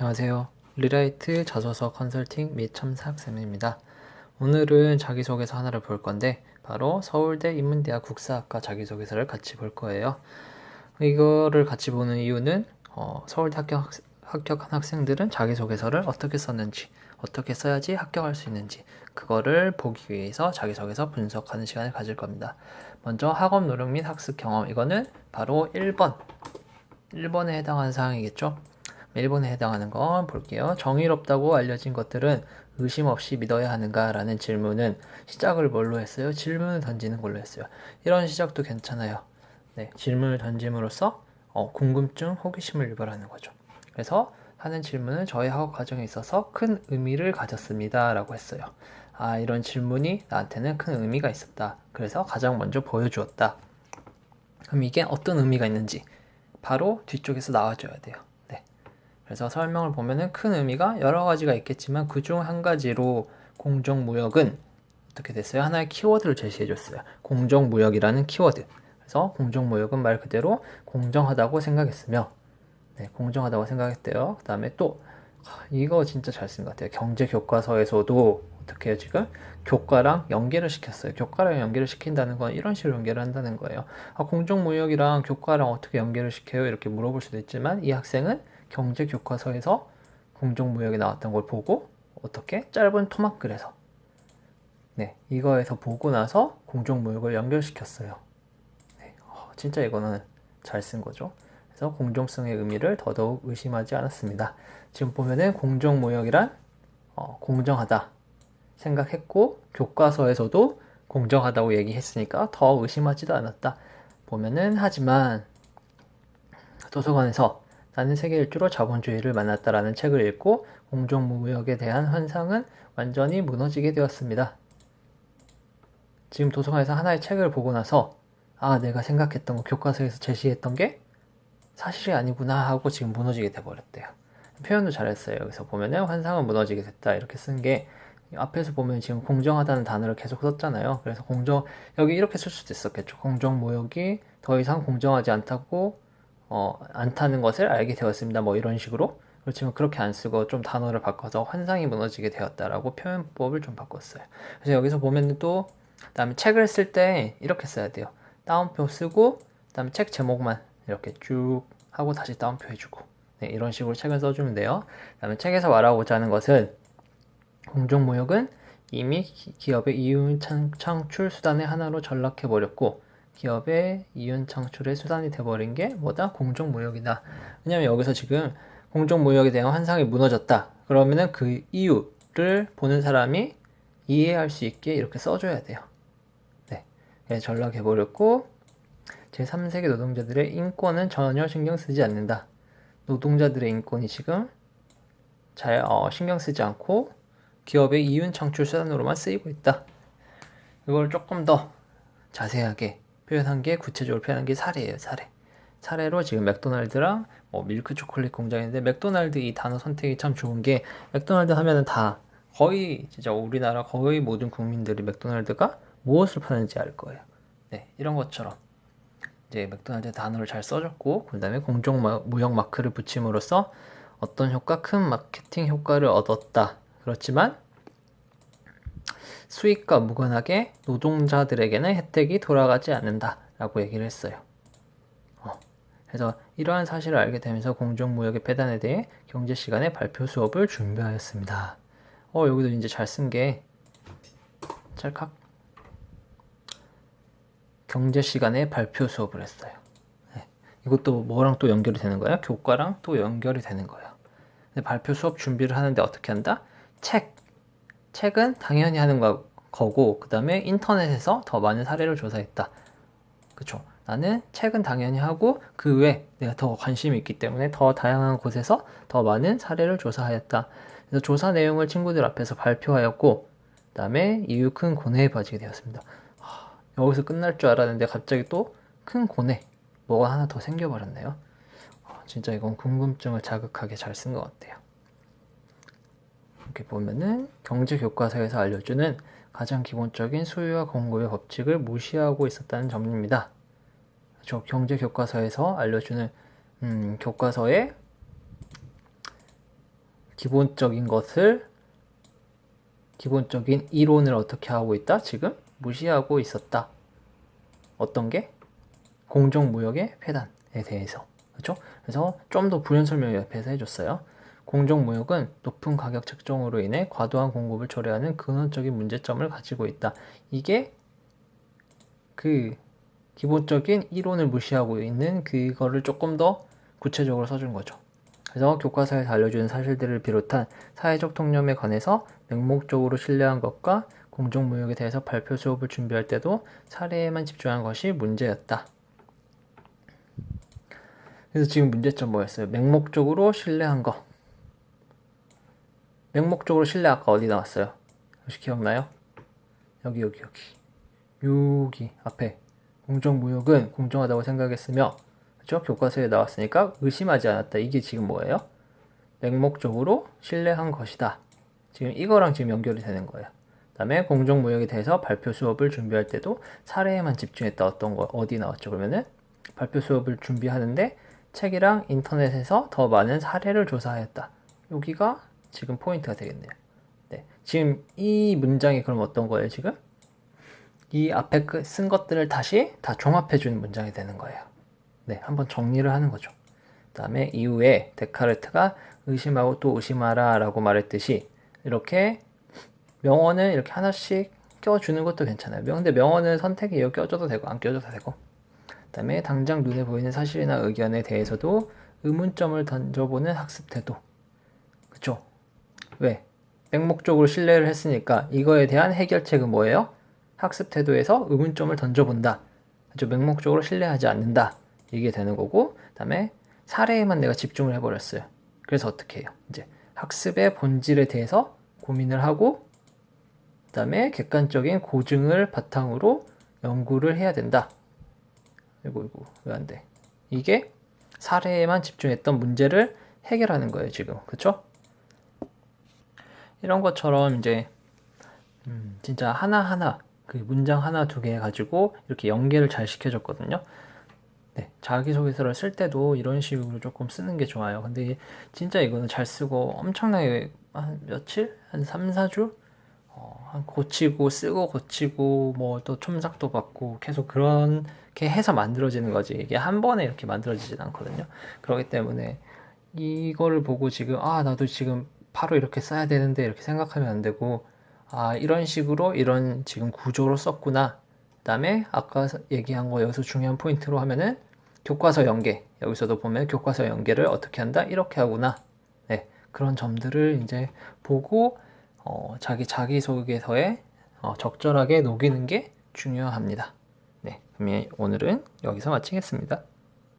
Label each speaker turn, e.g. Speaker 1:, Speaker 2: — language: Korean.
Speaker 1: 안녕하세요. 리라이트 자소서 컨설팅 및 첨사 학생입니다. 오늘은 자기소개서 하나를 볼 건데 바로 서울대 인문대학 국사학과 자기소개서를 같이 볼 거예요. 이거를 같이 보는 이유는 어, 서울대 합격, 합격한 학생들은 자기소개서를 어떻게 썼는지 어떻게 써야지 합격할 수 있는지 그거를 보기 위해서 자기소개서 분석하는 시간을 가질 겁니다. 먼저 학업 노력 및 학습 경험 이거는 바로 1번 1번에 해당하는 사항이겠죠. 1번에 해당하는 건 볼게요. 정의롭다고 알려진 것들은 의심 없이 믿어야 하는가 라는 질문은 시작을 뭘로 했어요? 질문을 던지는 걸로 했어요. 이런 시작도 괜찮아요. 네, 질문을 던짐으로써 어, 궁금증, 호기심을 유발하는 거죠. 그래서 하는 질문은 저희 학업 과정에 있어서 큰 의미를 가졌습니다. 라고 했어요. 아, 이런 질문이 나한테는 큰 의미가 있었다. 그래서 가장 먼저 보여주었다. 그럼 이게 어떤 의미가 있는지 바로 뒤쪽에서 나와줘야 돼요. 네. 그래서 설명을 보면은 큰 의미가 여러 가지가 있겠지만 그 중 한 가지로 공정무역은 어떻게 됐어요? 하나의 키워드를 제시해 줬어요. 공정무역이라는 키워드. 그래서 공정무역은 말 그대로 공정하다고 생각했으며, 네, 공정하다고 생각했대요. 그 다음에 또, 아, 이거 진짜 잘 쓴 것 같아요. 경제 교과서에서도 어떻게 해요, 지금? 교과랑 연계를 시켰어요. 교과랑 연계를 시킨다는 건 이런 식으로 연계를 한다는 거예요. 아, 공정무역이랑 교과랑 어떻게 연계를 시켜요? 이렇게 물어볼 수도 있지만 이 학생은 경제 교과서에서 공정무역이 나왔던 걸 보고 어떻게 짧은 토막글에서 네 이거에서 보고 나서 공정무역을 연결시켰어요. 네, 어, 진짜 이거는 잘 쓴 거죠. 그래서 공정성의 의미를 더더욱 의심하지 않았습니다. 지금 보면은 공정무역이란 어, 공정하다 생각했고 교과서에서도 공정하다고 얘기했으니까 더 의심하지도 않았다. 보면은 하지만 도서관에서 나는 세계 일주로 자본주의를 만났다라는 책을 읽고 공정무역에 대한 환상은 완전히 무너지게 되었습니다. 지금 도서관에서 하나의 책을 보고 나서 아 내가 생각했던 거 교과서에서 제시했던 게 사실이 아니구나 하고 지금 무너지게 돼버렸대요. 표현도 잘했어요. 여기서 보면은 환상은 무너지게 됐다 이렇게 쓴 게 앞에서 보면 지금 공정하다는 단어를 계속 썼잖아요. 그래서 공정 여기 이렇게 쓸 수도 있었겠죠. 공정 무역이 더 이상 공정하지 않다고 어, 않다는 것을 알게 되었습니다. 뭐 이런 식으로. 그렇지만 그렇게 안 쓰고 좀 단어를 바꿔서 환상이 무너지게 되었다라고 표현법을 좀 바꿨어요. 그래서 여기서 보면 또, 그다음에 책을 쓸 때 이렇게 써야 돼요. 따옴표 쓰고, 그다음에 책 제목만 이렇게 쭉 하고 다시 따옴표 해주고, 네, 이런 식으로 책을 써주면 돼요. 그다음에 책에서 말하고자 하는 것은 공정무역은 이미 기업의 이윤 창출 수단의 하나로 전락해 버렸고 기업의 이윤 창출의 수단이 돼버린 게 뭐다? 공정무역이다. 왜냐면 여기서 지금 공정무역에 대한 환상이 무너졌다. 그러면은 그 이유를 보는 사람이 이해할 수 있게 이렇게 써줘야 돼요. 네. 네 전락해버렸고, 제3세계 노동자들의 인권은 전혀 신경 쓰지 않는다. 노동자들의 인권이 지금 잘 어, 신경 쓰지 않고 기업의 이윤 창출 수단으로만 쓰이고 있다. 이걸 조금 더 자세하게 표현한 게 구체적으로 표현한 게 사례예요, 사례. 사례로 지금 맥도날드랑 뭐 밀크 초콜릿 공장인데 맥도날드 이 단어 선택이 참 좋은 게 맥도날드 하면은 다 거의 진짜 우리나라 거의 모든 국민들이 맥도날드가 무엇을 파는지 알 거예요. 네, 이런 것처럼 이제 맥도날드 단어를 잘 써줬고 그다음에 공정 무역 마크를 붙임으로써 어떤 효과 큰 마케팅 효과를 얻었다. 그렇지만 수익과 무관하게 노동자들에게는 혜택이 돌아가지 않는다라고 얘기를 했어요. 어, 그래서 이러한 사실을 알게 되면서 공정무역의 폐단에 대해 경제 시간에 발표 수업을 준비하였습니다. 어 여기도 이제 잘 쓴 게 찰칵 경제 시간에 발표 수업을 했어요. 네. 이것도 뭐랑 또 연결이 되는 거야? 교과랑 또 연결이 되는 거예요. 발표 수업 준비를 하는데 어떻게 한다? 책 책은 당연히 하는 거고 그 다음에 인터넷에서 더 많은 사례를 조사했다. 그쵸? 나는 책은 당연히 하고 그 외에 내가 더 관심이 있기 때문에 더 다양한 곳에서 더 많은 사례를 조사하였다. 그래서 조사 내용을 친구들 앞에서 발표하였고 그 다음에 이후 큰 고뇌에 빠지게 되었습니다. 하, 여기서 끝날 줄 알았는데 갑자기 또 큰 고뇌 뭐가 하나 더 생겨버렸네요. 진짜 이건 궁금증을 자극하게 잘 쓴 것 같아요. 이렇게 보면은 경제 교과서에서 알려주는 가장 기본적인 수요와 공급의 법칙을 무시하고 있었다는 점입니다. 저 경제 교과서에서 알려주는 음, 교과서의 기본적인 것을 기본적인 이론을 어떻게 하고 있다? 지금 무시하고 있었다. 어떤 게? 공정무역의 폐단에 대해서. 그렇죠? 그래서 좀 더 부연 설명을 옆에서 해줬어요. 공정무역은 높은 가격 책정으로 인해 과도한 공급을 초래하는 근원적인 문제점을 가지고 있다. 이게 그 기본적인 이론을 무시하고 있는 그거를 조금 더 구체적으로 써준 거죠. 그래서 교과서에서 알려주는 사실들을 비롯한 사회적 통념에 관해서 맹목적으로 신뢰한 것과 공정무역에 대해서 발표 수업을 준비할 때도 사례에만 집중한 것이 문제였다. 그래서 지금 문제점 뭐였어요? 맹목적으로 신뢰한 거. 맹목적으로 신뢰 아까 어디 나왔어요? 혹시 기억나요? 여기 여기 여기 여기 앞에 공정무역은 공정하다고 생각했으며 그렇죠? 교과서에 나왔으니까 의심하지 않았다. 이게 지금 뭐예요? 맹목적으로 신뢰한 것이다. 지금 이거랑 지금 연결이 되는 거예요. 그다음에 공정무역에 대해서 발표 수업을 준비할 때도 사례에만 집중했다. 어떤 거 어디 나왔죠? 그러면은 발표 수업을 준비하는데 책이랑 인터넷에서 더 많은 사례를 조사하였다. 여기가 지금 포인트가 되겠네요. 네. 지금 이 문장이 그럼 어떤 거예요, 지금? 이 앞에 그쓴 것들을 다시 다 종합해 주는 문장이 되는 거예요. 네, 한번 정리를 하는 거죠. 그 다음에 이후에 데카르트가 의심하고 또 의심하라 라고 말했듯이 이렇게 명언을 이렇게 하나씩 껴주는 것도 괜찮아요. 근데 명언은 이어 껴줘도 되고 안 껴줘도 되고 그 다음에 당장 눈에 보이는 사실이나 의견에 대해서도 의문점을 던져보는 학습 태도 그쵸? 왜? 맹목적으로 신뢰를 했으니까 이거에 대한 해결책은 뭐예요? 학습 태도에서 의문점을 던져본다. 그죠? 맹목적으로 신뢰하지 않는다. 이게 되는 거고, 그 다음에 사례에만 내가 집중을 해버렸어요. 그래서 어떻게 해요? 이제 학습의 본질에 대해서 고민을 하고, 그 다음에 객관적인 고증을 바탕으로 연구를 해야 된다. 이거, 이거, 왜 안 돼? 이게 사례에만 집중했던 문제를 해결하는 거예요, 지금. 그쵸? 이런 것처럼 이제 음, 진짜 하나하나 그 문장 하나 두 개 가지고 이렇게 연계를 잘 시켜줬거든요. 네, 자기소개서를 쓸 때도 이런 식으로 조금 쓰는 게 좋아요. 근데 진짜 이거는 잘 쓰고 엄청나게 한 며칠? 한 3, 4주? 어, 한 고치고 쓰고 고치고 뭐 또 첨삭도 받고 계속 그렇게 해서 만들어지는 거지. 이게 한 번에 이렇게 만들어지진 않거든요. 그렇기 때문에 이거를 보고 지금 아 나도 지금 바로 이렇게 써야 되는데 이렇게 생각하면 안 되고 아 이런 식으로 이런 지금 구조로 썼구나. 그 다음에 아까 얘기한 거 여기서 중요한 포인트로 하면은 교과서 연계 여기서도 보면 교과서 연계를 어떻게 한다? 이렇게 하구나. 네 그런 점들을 이제 보고 어, 자기 자기소개서에 어, 적절하게 녹이는 게 중요합니다. 네 그러면 오늘은 여기서 마치겠습니다